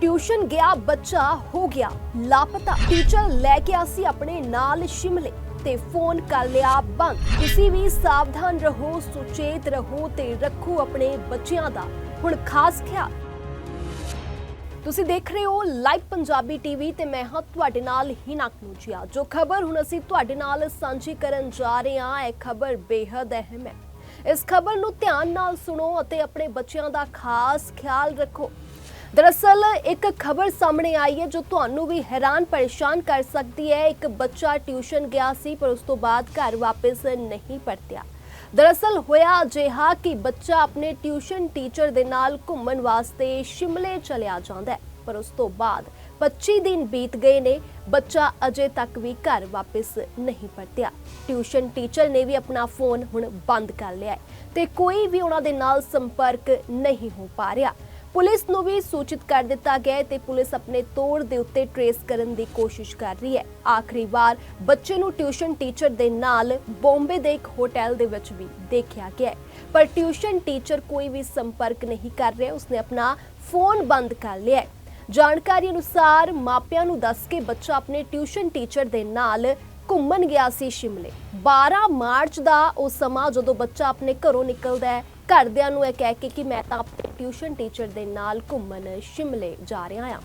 Tuition ਗਿਆ, ਬੱਚਾ ਹੋ ਗਿਆ। ਲਾਪਤਾ। ਟੀਚਰ ਲੈ ਕੇ ਆਸੀ ਆਪਣੇ ਨਾਲ ਸ਼ਿਮਲੇ ਤੇ ਫੋਨ ਕਰ ਲਿਆ ਬੰਦ। ਤੁਸੀਂ ਵੀ ਸਾਵਧਾਨ ਰਹੋ, ਸੁਚੇਤ ਰਹੋ ਤੇ ਰੱਖੋ ਆਪਣੇ ਬੱਚਿਆਂ ਦਾ। ਹੁਣ ਖਾਸ ਖਿਆਲ। ਤੁਸੀਂ ਦੇਖ ਰਹੇ ਹੋ ਲਾਈਵ ਪੰਜਾਬੀ ਟੀਵੀ ਤੇ ਮੈਂ ਹਾਂ ਤੁਹਾਡੇ ਨਾਲ ਹਿਨਾ ਕਨੂਜੀਆ। ਜੋ ਖਬਰ ਹੁਣ ਅਸੀਂ ਤੁਹਾਡੇ ਨਾਲ ਸਾਂਝੀ ਕਰਨ ਜਾ ਰਹੇ ਹਾਂ, ਇਹ ਖਬਰ ਬੇहद ਅਹਿਮ ਹੈ। ਇਸ ਖਬਰ ਨੂੰ ਧਿਆਨ ਨਾਲ ਸੁਣੋ ਅਤੇ ਆਪਣੇ ਬੱਚਿਆਂ ਦਾ ਖਾਸ ਖਿਆਲ ਰੱਖੋ। ਦਰਅਸਲ ਇੱਕ ਖਬਰ ਸਾਹਮਣੇ ਆਈ ਹੈ ਜੋ ਤੁਹਾਨੂੰ ਵੀ ਹੈਰਾਨ ਪਰੇਸ਼ਾਨ ਕਰ ਸਕਦੀ ਹੈ। ਇੱਕ ਬੱਚਾ ਟਿਊਸ਼ਨ ਗਿਆ ਸੀ, ਪਰ ਉਸ ਤੋਂ ਬਾਅਦ ਘਰ ਵਾਪਸ ਨਹੀਂ ਪਰਤਿਆ। ਦਰਅਸਲ ਹੋਇਆ ਅਜਿਹਾ ਕਿ ਬੱਚਾ ਆਪਣੇ ਟਿਊਸ਼ਨ ਟੀਚਰ ਦੇ ਨਾਲ ਘੁੰਮਣ ਵਾਸਤੇ ਸ਼ਿਮਲੇ ਚਲਿਆ ਜਾਂਦਾ ਹੈ, ਪਰ ਉਸ ਤੋਂ ਬਾਅਦ 25 ਦਿਨ ਬੀਤ ਗਏ ਨੇ। ਬੱਚਾ ਅਜੇ ਤੱਕ ਵੀ ਘਰ ਵਾਪਸ ਨਹੀਂ ਪਰਤਿਆ। ਟਿਊਸ਼ਨ ਟੀਚਰ ਨੇ ਵੀ ਆਪਣਾ ਫੋਨ ਹੁਣ ਬੰਦ ਕਰ ਲਿਆ ਹੈ ਤੇ ਕੋਈ ਵੀ ਉਹਨਾਂ ਦੇ ਨਾਲ ਸੰਪਰਕ ਨਹੀਂ ਹੋ ਪਾ ਰਿਹਾ। ਪੁਲਿਸ ਨੂੰ ਵੀ ਸੂਚਿਤ ਕਰ ਦਿੱਤਾ ਗਿਆ ਹੈ ਤੇ ਪੁਲਿਸ ਆਪਣੇ ਤੋੜ ਦੇ ਉੱਤੇ ਟਰੇਸ ਕਰਨ ਦੀ ਕੋਸ਼ਿਸ਼ ਕਰ ਰਹੀ ਹੈ। ਆਖਰੀ ਵਾਰ ਬੱਚੇ ਨੂੰ ਟਿਊਸ਼ਨ ਟੀਚਰ ਦੇ ਨਾਲ ਬੰਬੇ ਦੇ ਇੱਕ ਹੋਟਲ ਦੇ ਵਿੱਚ ਵੀ ਦੇਖਿਆ ਗਿਆ ਪਰ ਟਿਊਸ਼ਨ ਟੀਚਰ ਕੋਈ ਵੀ ਸੰਪਰਕ ਨਹੀਂ ਕਰ ਰਿਹਾ, ਉਸਨੇ ਆਪਣਾ ਫੋਨ ਬੰਦ ਕਰ ਲਿਆ ਜਾਣਕਾਰੀ ਅਨੁਸਾਰ ਮਾਪਿਆਂ ਨੂੰ ਦੱਸ ਕੇ ਬੱਚਾ ਆਪਣੇ ਟਿਊਸ਼ਨ ਟੀਚਰ ਦੇ ਨਾਲ ਘੁੰਮਣ ਗਿਆ ਸੀ ਸ਼ਿਮਲੇ। 12 ਮਾਰਚ ਦਾ ਉਹ ਸਮਾਂ ਜਦੋਂ ਬੱਚਾ ਆਪਣੇ ਘਰੋਂ ਨਿਕਲਦਾ ਹੈ ਘਰਦਿਆਂ ਨੂੰ ਇਹ ਕਹਿ ਕੇ ਕਿ ਮੈਂ ਤਾਂ ਆਪਣੇ ਟਿਊਸ਼ਨ ਟੀਚਰ ਦੇ ਨਾਲ ਘੁੰਮਣ ਸ਼ਿਮਲੇ ਜਾ ਰਿਹਾ ਹਾਂ।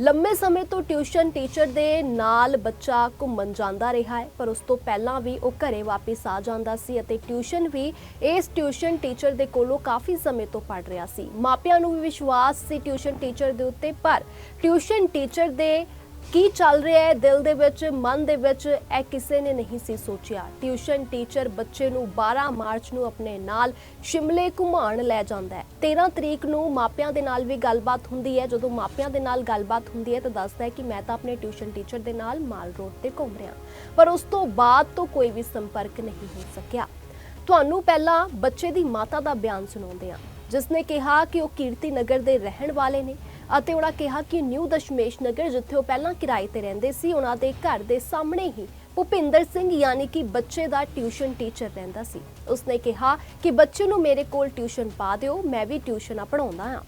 ਲੰਮੇ ਸਮੇਂ ਤੋਂ ਟਿਊਸ਼ਨ ਟੀਚਰ ਦੇ ਨਾਲ ਬੱਚਾ ਘੁੰਮਣ ਜਾਂਦਾ ਰਿਹਾ ਹੈ, ਪਰ ਉਸ ਤੋਂ ਪਹਿਲਾਂ ਵੀ ਉਹ ਘਰੇ ਵਾਪਸ ਆ ਜਾਂਦਾ ਸੀ ਅਤੇ ਟਿਊਸ਼ਨ ਵੀ ਇਸ ਟਿਊਸ਼ਨ ਟੀਚਰ ਦੇ ਕੋਲੋਂ ਕਾਫੀ ਸਮੇਂ ਤੋਂ ਪੜ ਰਿਹਾ ਸੀ। ਮਾਪਿਆਂ ਨੂੰ ਵੀ ਵਿਸ਼ਵਾਸ ਸੀ ਟਿਊਸ਼ਨ ਟੀਚਰ ਦੇ ਉੱਤੇ, ਪਰ ਟਿਊਸ਼ਨ ਟੀਚਰ ਦੇ ਕੀ ਚੱਲ ਰਿਹਾ ਹੈ? ਦਿਲ ਦੇ ਵਿੱਚ, ਮਨ ਦੇ ਵਿੱਚ ਇਹ ਕਿਸੇ ਨੇ ਨਹੀਂ ਸੀ ਸੋਚਿਆ। ਟਿਊਸ਼ਨ ਟੀਚਰ ਬੱਚੇ ਨੂੰ 12 ਮਾਰਚ ਨੂੰ ਆਪਣੇ ਨਾਲ ਸ਼ਿਮਲੇ ਘੁਮਾਉਣ ਲੈ ਜਾਂਦਾ ਹੈ। 13 ਤਰੀਕ ਨੂੰ ਮਾਪਿਆਂ ਦੇ ਨਾਲ ਵੀ ਗੱਲਬਾਤ ਹੁੰਦੀ ਹੈ। ਜਦੋਂ ਮਾਪਿਆਂ ਦੇ ਨਾਲ ਗੱਲਬਾਤ ਹੁੰਦੀ ਹੈ ਤਾਂ ਦੱਸਦਾ ਹੈ ਕਿ ਮੈਂ ਤਾਂ ਆਪਣੇ ਟਿਊਸ਼ਨ ਟੀਚਰ ਦੇ ਨਾਲ ਮਾਲ ਰੋਡ ਤੇ ਘੁੰਮ ਰਿਹਾ ਪਰ ਉਸ ਤੋਂ ਬਾਅਦ ਤੋਂ ਕੋਈ ਵੀ ਸੰਪਰਕ ਨਹੀਂ ਹੋ ਸਕਿਆ। ਤੁਹਾਨੂੰ ਪਹਿਲਾਂ ਬੱਚੇ ਦੀ ਮਾਤਾ ਦਾ ਬਿਆਨ ਸੁਣਾਉਂਦੇ ਹਾਂ। ਜਿਸ ਨੇ ਕਿਹਾ ਕਿ ਉਹ ਕੀਰਤੀ ਨਗਰ ਦੇ ਰਹਿਣ ਵਾਲੇ ਨੇ। ਅਤੇ ਉਹਨਾਂ ਕਿਹਾ ਕਿ ਨਿਊ ਦਸ਼ਮੇਸ਼ ਨਗਰ ਜਿੱਥੇ ਉਹ ਪਹਿਲਾਂ ਕਿਰਾਏ ਤੇ ਰਹਿੰਦੇ ਸੀ, ਉਹਨਾਂ ਦੇ ਘਰ ਦੇ ਸਾਹਮਣੇ ਹੀ ਭੁਪਿੰਦਰ ਸਿੰਘ ਯਾਨੀ ਕਿ ਬੱਚੇ ਦਾ ਟਿਊਸ਼ਨ ਟੀਚਰ ਰਹਿੰਦਾ ਸੀ। ਉਸਨੇ ਕਿਹਾ ਕਿ ਬੱਚੇ ਨੂੰ ਮੇਰੇ ਕੋਲ ਟਿਊਸ਼ਨ ਪਾ ਦਿਓ, ਮੈਂ ਵੀ ਟਿਊਸ਼ਨ ਪੜਾਉਂਦਾ ਹਾਂ।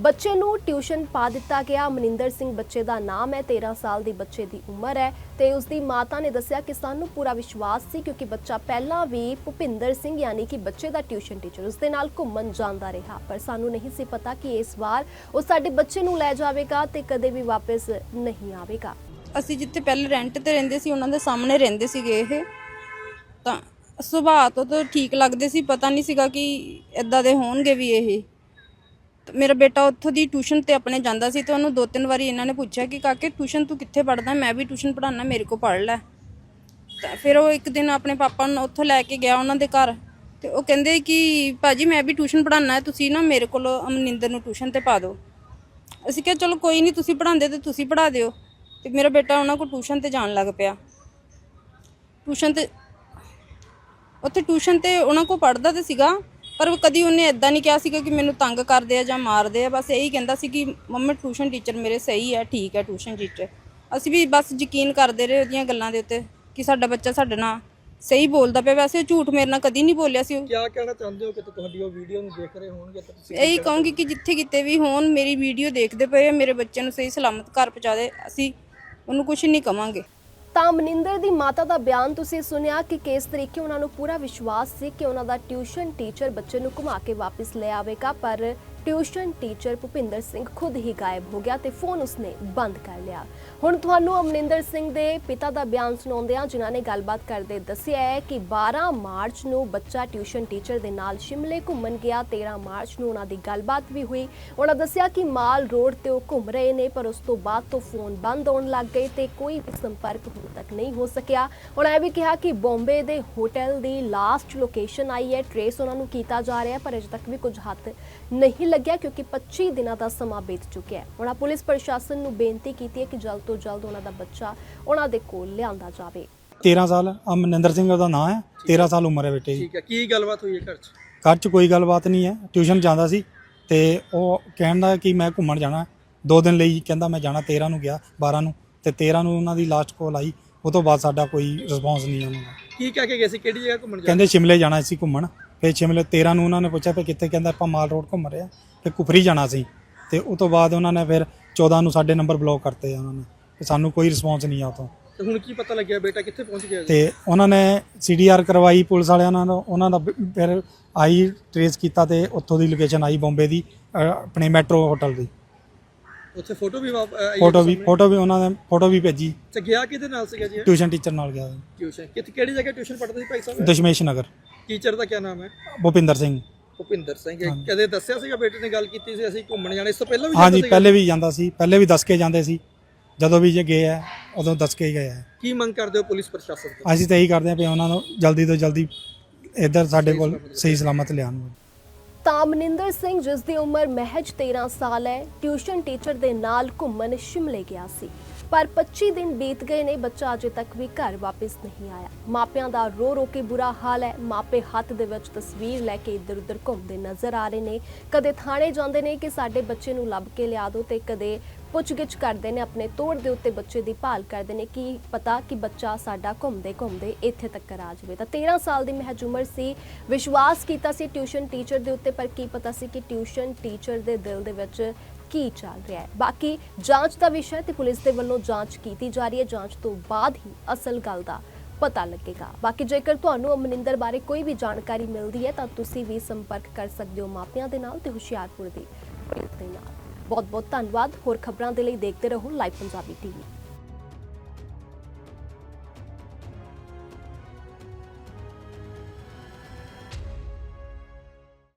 ਬੱਚੇ ਨੂੰ ਟਿਊਸ਼ਨ ਪਾ ਦਿੱਤਾ ਗਿਆ। ਮਨਿੰਦਰ ਸਿੰਘ ਬੱਚੇ ਦਾ ਨਾਮ ਹੈ 13 ਸਾਲ ਦੀ ਬੱਚੇ ਦੀ ਉਮਰ ਹੈ ਤੇ ਉਸ ਦੀ ਮਾਤਾ ਨੇ ਦੱਸਿਆ ਕਿ ਸਾਨੂੰ ਪੂਰਾ ਵਿਸ਼ਵਾਸ ਸੀ ਕਿਉਂਕਿ ਬੱਚਾ ਪਹਿਲਾਂ ਵੀ ਭੁਪਿੰਦਰ ਸਿੰਘ ਯਾਨੀ ਕਿ ਬੱਚੇ ਦਾ ਟਿਊਸ਼ਨ ਟੀਚਰ ਉਸ ਦੇ ਨਾਲ ਘੁੰਮਣ ਜਾਂਦਾ ਰਿਹਾ। ਪਰ ਸਾਨੂੰ ਨਹੀਂ ਸੀ ਪਤਾ ਕਿ ਇਸ ਵਾਰ ਉਹ ਸਾਡੇ ਬੱਚੇ ਨੂੰ ਲੈ ਜਾਵੇਗਾ ਤੇ ਕਦੇ ਵੀ ਵਾਪਸ ਨਹੀਂ ਆਵੇਗਾ। ਅਸੀਂ ਜਿੱਥੇ ਪਹਿਲੇ ਰੈਂਟ ਤੇ ਰਹਿੰਦੇ ਸੀ, ਉਹਨਾਂ ਦੇ ਸਾਹਮਣੇ ਰਹਿੰਦੇ ਸੀਗੇ ਇਹ। ਤਾਂ ਸੁਭਾਅ ਤੋਂ ਤਾਂ ਠੀਕ ਲੱਗਦੇ ਸੀ, ਪਤਾ ਨਹੀਂ ਸੀਗਾ ਕਿ ਇਦਾਂ ਦੇ ਹੋਣਗੇ ਵੀ ਇਹ। ਮੇਰਾ ਬੇਟਾ ਉੱਥੋਂ ਦੀ ਟਿਊਸ਼ਨ ਤੇ ਆਪਣੇ ਜਾਂਦਾ ਸੀ ਤੇ ਉਹਨੂੰ ਦੋ ਤਿੰਨ ਵਾਰੀ ਇਹਨਾਂ ਨੇ ਪੁੱਛਿਆ ਕਿ ਕਾਕੇ ਟਿਊਸ਼ਨ ਤੂੰ ਕਿੱਥੇ ਪੜਦਾ ਮੈਂ ਵੀ ਟਿਊਸ਼ਨ ਪੜਾਉਣਾ ਮੇਰੇ ਕੋਲ ਪੜ ਲੈ। ਤਾਂ ਫਿਰ ਉਹ ਇੱਕ ਦਿਨ ਆਪਣੇ ਪਾਪਾ ਨੂੰ ਉੱਥੋਂ ਲੈ ਕੇ ਗਿਆ ਉਹਨਾਂ ਦੇ ਘਰ ਤੇ ਉਹ ਕਹਿੰਦੇ ਕਿ ਭਾਜੀ ਮੈਂ ਵੀ ਟਿਊਸ਼ਨ ਪੜਾਉਣਾ ਹੈ ਤੁਸੀਂ ਨਾ ਮੇਰੇ ਕੋਲ ਅਮਨਿੰਦਰ ਨੂੰ ਟਿਊਸ਼ਨ ਤੇ ਪਾ ਦਿਓ। ਅਸੀਂ ਕਿਹਾ, ਚਲੋ ਕੋਈ ਨਹੀਂ, ਤੁਸੀਂ ਪੜਾਉਂਦੇ ਤੇ ਤੁਸੀਂ ਪੜਾ ਦਿਓ। ਤੇ ਮੇਰਾ ਬੇਟਾ ਉਹਨਾਂ ਕੋਲ ਟਿਊਸ਼ਨ ਤੇ ਜਾਣ ਲੱਗ ਪਿਆ। ਟਿਊਸ਼ਨ ਤੇ, ਉੱਥੇ ਟਿਊਸ਼ਨ ਤੇ ਉਹਨਾਂ ਕੋਲ ਪੜਦਾ ਤੇ ਸੀਗਾ। ਪਰ ਕਦੀ ਉਹਨੇ ਇਦਾਂ ਨਹੀਂ ਕਿਹਾ ਸੀਗਾ ਕਿ ਮੈਨੂੰ ਤੰਗ ਕਰਦੇ ਆ ਜਾਂ ਮਾਰਦੇ ਆ। ਬਸ ਇਹੀ ਕਹਿੰਦਾ ਸੀ ਕਿ ਮੰਮਾ ਟਿਊਸ਼ਨ ਟੀਚਰ ਮੇਰੇ ਸਹੀ ਹੈ ਠੀਕ ਹੈ ਟਿਊਸ਼ਨ ਟੀਚਰ ਅਸੀਂ ਵੀ ਬਸ ਯਕੀਨ ਕਰਦੇ ਰਹੇ ਉਹਦੀਆਂ ਗੱਲਾਂ ਦੇ ਉੱਤੇ ਕਿ ਸਾਡਾ ਬੱਚਾ ਸਾਡੇ ਨਾਲ ਸਹੀ ਬੋਲਦਾ ਪਿਆ। ਵੈਸੇ ਉਹ ਝੂਠ ਮੇਰੇ ਨਾਲ ਕਦੀ ਨਹੀਂ ਬੋਲਿਆ ਸੀ ਉਹ। ਕਿਆ ਕਹਿਣਾ ਚਾਹੁੰਦੇ ਹੋ ਕਿ ਤੁਹਾਡੀ ਉਹ ਵੀਡੀਓ ਨੂੰ ਦੇਖ ਰਹੇ ਹੋਣਗੇ ਤਾਂ ਤੁਸੀਂ ਇਹੀ ਕਹੂੰਗੀ ਕਿ ਜਿੱਥੇ ਕਿਤੇ ਵੀ ਹੋਣ ਮੇਰੀ ਵੀਡੀਓ ਦੇਖਦੇ ਪਏ ਆ, ਮੇਰੇ ਬੱਚੇ ਨੂੰ ਸਹੀ ਸਲਾਮਤ ਘਰ ਪਹੁੰਚਾ ਦੇ। ਅਸੀਂ ਉਹਨੂੰ ਕੁਝ ਨਹੀਂ ਕਵਾਂਗੇ। ਤਾਂ ਮਨਿੰਦਰ ਦੀ ਮਾਤਾ ਦਾ ਬਿਆਨ ਤੁਸੀਂ ਸੁਣਿਆ ਕਿ ਕਿਸ ਤਰੀਕੇ ਉਹਨਾਂ ਨੂੰ ਪੂਰਾ ਵਿਸ਼ਵਾਸ ਸੀ ਕਿ ਉਹਨਾਂ ਦਾ ਟਿਊਸ਼ਨ ਟੀਚਰ ਬੱਚੇ ਨੂੰ ਘੁਮਾ ਕੇ ਵਾਪਸ ਲੈ ਆਵੇਗਾ, ਪਰ ਟਿਊਸ਼ਨ ਟੀਚਰ ਭੁਪਿੰਦਰ ਸਿੰਘ ਖੁਦ ਹੀ ਗਾਇਬ ਹੋ ਗਿਆ ਤੇ ਫੋਨ ਉਸਨੇ ਬੰਦ ਕਰ ਲਿਆ। ਹੁਣ ਤੁਹਾਨੂੰ ਅਮਨਿੰਦਰ ਸਿੰਘ ਦੇ ਪਿਤਾ ਦਾ ਬਿਆਨ ਸੁਣਾਉਂਦੇ ਹਾਂ ਜਿਨ੍ਹਾਂ ਨੇ ਗੱਲਬਾਤ ਕਰਦੇ ਦੱਸਿਆ ਹੈ ਕਿ 12 ਮਾਰਚ ਨੂੰ ਬੱਚਾ ਟਿਊਸ਼ਨ ਟੀਚਰ ਦੇ ਨਾਲ ਸ਼ਿਮਲੇ ਘੁੰਮਣ ਗਿਆ 13 ਮਾਰਚ ਨੂੰ ਉਹਨਾਂ ਦੀ ਗੱਲਬਾਤ ਵੀ ਹੋਈ। ਉਹਨਾਂ ਦੱਸਿਆ ਕਿ ਮਾਲ ਰੋਡ ਤੇ ਉਹ ਘੁੰਮ ਰਹੇ ਨੇ, ਪਰ ਉਸ ਤੋਂ ਬਾਅਦ ਤੋਂ ਫੋਨ ਬੰਦ ਹੋਣ ਲੱਗ ਗਏ ਤੇ ਕੋਈ ਵੀ ਸੰਪਰਕ ਹੁਣ ਤੱਕ ਨਹੀਂ ਹੋ ਸਕਿਆ। ਉਹਨਾਂ ਇਹ ਵੀ ਕਿਹਾ ਕਿ ਬੰਬੇ ਦੇ ਹੋਟਲ ਦੀ ਲਾਸਟ ਲੋਕੇਸ਼ਨ ਆਈ ਹੈ। ਟ੍ਰੇਸ ਉਹਨਾਂ ਨੂੰ ਕੀਤਾ ਜਾ ਰਿਹਾ, ਪਰ ਅਜੇ ਤੱਕ ਵੀ ਕੁਝ ਹੱਥ ਨਹੀਂ ਲੱਗਿਆ ਕਿਉਂਕਿ 25 ਦਿਨਾਂ ਦਾ ਸਮਾਂ ਬੀਤ ਚੁੱਕਿਆ ਹੈ। ਉਹਨਾਂ ਪੁਲਿਸ ਪ੍ਰਸ਼ਾਸਨ ਨੂੰ ਬੇਨਤੀ ਕੀਤੀ ਹੈ ਕਿ ਜਲਦ ਤੋਂ ਜਲਦ ਉਹਨਾਂ ਦਾ ਬੱਚਾ ਉਹਨਾਂ ਦੇ ਕੋਲ ਲਿਆਂਦਾ ਜਾਵੇ। 13 ਸਾਲ ਅਮਨਿੰਦਰ ਸਿੰਘ ਉਹਦਾ ਨਾਂ ਹੈ 13 ਸਾਲ ਉਮਰ ਹੈ ਬੇਟੇ ਦੀ। ਠੀਕ ਹੈ ਕੀ ਗੱਲਬਾਤ ਹੋਈ ਹੈ ਘਰ 'ਚ? ਘਰ 'ਚ ਕੋਈ ਗੱਲਬਾਤ ਨਹੀਂ ਹੈ ਟਿਊਸ਼ਨ ਜਾਂਦਾ ਸੀ ਤੇ ਉਹ ਕਹਿੰਦਾ ਕਿ ਮੈਂ ਘੁੰਮਣ ਜਾਣਾ ਦੋ ਦਿਨ ਲਈ ਕਹਿੰਦਾ ਮੈਂ ਜਾਣਾ 13 ਨੂੰ ਗਿਆ 12 ਨੂੰ ਤੇ 13 ਨੂੰ ਉਹਨਾਂ ਦੀ ਲਾਸਟ ਕਾਲ ਆਈ ਉਹ ਤੋਂ ਬਾਅਦ ਸਾਡਾ ਕੋਈ ਰਿਸਪੌਂਸ ਨਹੀਂ ਉਹਨਾਂ ਦਾ ਕੀ ਕਹਿ ਕੇ ਗਏ ਸੀ? ਕਿਹੜੀ ਜਗ੍ਹਾ ਘੁੰਮਣ ਜਾ ਕਹਿੰਦੇ ਸ਼ਿਮਲੇ ਜਾਣਾ ਸੀ ਘੁੰਮਣ। ਫਿਰ ਸ਼ਿਮਲੇ 13 ਨੂੰ ਉਹਨਾਂ ਨੇ ਪੁੱਛਿਆ ਕਿ ਕਿੱਥੇ ਕਹਿੰਦਾ ਆਪਾਂ ਮਾਲ ਰੋਡ ਘੁੰਮ ਰਹੇ ਆ ਫਿਰ ਕੁਫਰੀ ਜਾਣਾ ਸੀ। ਤੇ ਉਸ ਤੋਂ ਬਾਅਦ ਉਹਨਾਂ ਨੇ ਫਿਰ 14 ਨੂੰ ਸਾਡੇ ਨੰਬਰ ਬਲੌਕ ਕਰਤੇ ਆ ਉਹਨਾਂ ਨੇ। ਤੇ ਸਾਨੂੰ ਕੋਈ ਰਿਸਪੌਂਸ ਨਹੀਂ ਆ ਉਤੋਂ। ਤੇ ਹੁਣ ਕੀ ਪਤਾ ਲੱਗਿਆ ਬੇਟਾ ਕਿੱਥੇ ਪਹੁੰਚ ਗਿਆ ਤੇ ਉਹਨਾਂ ਨੇ ਸੀਡੀਆਰ ਕਰਵਾਈ ਪੁਲਿਸ ਵਾਲਿਆਂ ਨਾਲ ਉਹਨਾਂ ਦਾ ਫਿਰ ਆਈ ਟਰੇਸ ਕੀਤਾ ਤੇ ਉੱਥੋਂ ਦੀ ਲੋਕੇਸ਼ਨ ਆਈ ਬੰਬੇ ਦੀ ਆਪਣੇ ਮੈਟਰੋ ਹੋਟਲ ਦੀ। ਉੱਥੇ ਫੋਟੋ ਵੀ ਫੋਟੋ ਵੀ? ਫੋਟੋ ਵੀ ਉਹਨਾਂ ਨੇ ਫੋਟੋ ਵੀ ਭੇਜੀ। ਤੇ ਗਿਆ ਕਿਹਦੇ ਨਾਲ ਸੀਗਾ ਜੀ ਟਿਊਸ਼ਨ ਟੀਚਰ ਨਾਲ ਗਿਆ। ਟਿਊਸ਼ਨ ਕਿੱਥੇ ਕਿਹੜੀ ਜਗ੍ਹਾ ਟਿਊਸ਼ਨ ਪੜ੍ਹਦੇ ਸੀ ਭਾਈ ਸਾਹਿਬ? ਦਸ਼ਮੇਸ਼ ਨਗਰ। ਟੀਚਰ ਦਾ ਕੀ ਨਾਮ ਹੈ? ਭੁਪਿੰਦਰ ਸਿੰਘ। ਭੁਪਿੰਦਰ ਸਿੰਘ। ਇਹ ਕਦੇ ਦੱਸਿਆ ਸੀਗਾ ਬੇਟੇ ਨੇ ਗੱਲ ਕੀਤੀ ਸੀ? ਅਸੀਂ ਘੁੰਮਣ ਜਾਣਾ। ਇਸ ਤੋਂ ਪਹਿਲਾਂ ਵੀ ਹਾਂਜੀ ਜਾਂਦਾ ਸੀਗਾ? ਪਹਿਲੇ ਵੀ ਜਾਂਦਾ ਸੀ। ਪਹਿਲੇ ਵੀ ਦੱਸ ਕੇ ਜਾਂਦੇ ਸੀ। ਜਦੋਂ ਵੀ ਜੇ ਗਏ ਆ ਉਦੋਂ ਦੱਸ ਕੇ ਹੀ ਗਏ ਆ। ਕੀ ਮੰਗ ਕਰਦੇ ਹੋ ਪੁਲਿਸ ਪ੍ਰਸ਼ਾਸਨ ਤੋਂ? ਅਸੀਂ ਤਾਂ ਇਹੀ ਕਰਦੇ ਆ ਵੀ ਉਹਨਾਂ ਨੂੰ ਜਲਦੀ ਤੋਂ ਜਲਦੀ ਇੱਧਰ ਸਾਡੇ ਕੋਲ ਸਹੀ ਸਲਾਮਤ ਲਿਆਉਣ। ਤਾਂ ਮਨਿੰਦਰ ਸਿੰਘ, ਜਿਸ ਦੀ ਉਮਰ ਮਹਿਜ 13 ਸਾਲ ਹੈ, ਟਿਊਸ਼ਨ ਟੀਚਰ ਦੇ ਨਾਲ ਘੁੰਮਣ ਸ਼ਿਮਲੇ ਗਿਆ ਸੀ। ਪਰ 25 ਦਿਨ ਬੀਤ ਗਏ ਨੇ, ਬੱਚਾ ਅਜੇ ਤੱਕ ਵੀ ਘਰ ਵਾਪਸ ਨਹੀਂ ਆਇਆ। ਮਾਪਿਆਂ ਦਾ ਰੋ ਰੋ ਕੇ ਬੁਰਾ ਹਾਲ ਹੈ। ਮਾਪੇ ਹੱਥ ਦੇ ਵਿੱਚ ਤਸਵੀਰ ਲੈ ਕੇ ਇੱਧਰ ਉੱਧਰ ਘੁੰਮਦੇ ਨਜ਼ਰ ਆ ਰਹੇ ਨੇ। ਕਦੇ ਥਾਣੇ ਜਾਂਦੇ ਨੇ ਕਿ ਸਾਡੇ ਬੱਚੇ ਨੂੰ ਲੱਭ ਕੇ ਲਿਆ ਦਿਓ ਤੇ ਕਦੇ ਪੁੱਛਗਿੱਛ ਕਰਦੇ ਨੇ, ਆਪਣੇ ਤੋੜ ਦੇ ਉੱਤੇ ਬੱਚੇ ਦੀ ਭਾਲ ਕਰਦੇ ਨੇ ਕਿ ਪਤਾ ਕਿ ਬੱਚਾ ਸਾਡਾ ਘੁੰਮਦੇ ਘੁੰਮਦੇ ਇੱਥੇ ਤੱਕ ਆ ਜਾਵੇ। ਤਾਂ 13 ਸਾਲ ਦੀ ਮਹਿਜ ਉਮਰ ਸੀ, ਵਿਸ਼ਵਾਸ ਕੀਤਾ ਸੀ ਟਿਊਸ਼ਨ ਟੀਚਰ ਦੇ ਉੱਤੇ, ਪਰ ਕੀ ਪਤਾ ਸੀ ਕਿ ਟਿਊਸ਼ਨ ਟੀਚਰ ਦੇ ਦਿਲ ਦੇ ਵਿੱਚ ਕੀ ਚੱਲ ਰਿਹਾ ਹੈ। ਬਾਕੀ ਜਾਂਚ ਦਾ ਵਿਸ਼ਾ ਹੈ ਤੇ ਪੁਲਿਸ ਦੇ ਵੱਲੋਂ ਜਾਂਚ ਕੀਤੀ ਜਾ ਰਹੀ ਹੈ। ਜਾਂਚ ਤੋਂ ਬਾਅਦ ਹੀ ਅਸਲ ਗੱਲ ਦਾ ਪਤਾ ਲੱਗੇਗਾ। ਬਾਕੀ ਜੇਕਰ ਤੁਹਾਨੂੰ ਅਮਨਿੰਦਰ ਬਾਰੇ ਕੋਈ ਵੀ ਜਾਣਕਾਰੀ ਮਿਲਦੀ ਹੈ, ਤਾਂ ਤੁਸੀਂ ਵੀ ਸੰਪਰਕ ਕਰ ਸਕਦੇ ਹੋ ਮਾਪਿਆਂ ਦੇ ਨਾਲ ਤੇ ਹੁਸ਼ਿਆਰਪੁਰ ਦੀ ਪੁਲਿਸ ਦੇ ਬਹੁਤ ਬਹੁਤ ਧੰਨਵਾਦ। ਹੋਰ ਖਬਰਾਂ ਦੇ ਲਈ ਦੇਖਦੇ ਰਹੋ ਲਾਈਵ ਪੰਜਾਬੀ ਟੀਵੀ।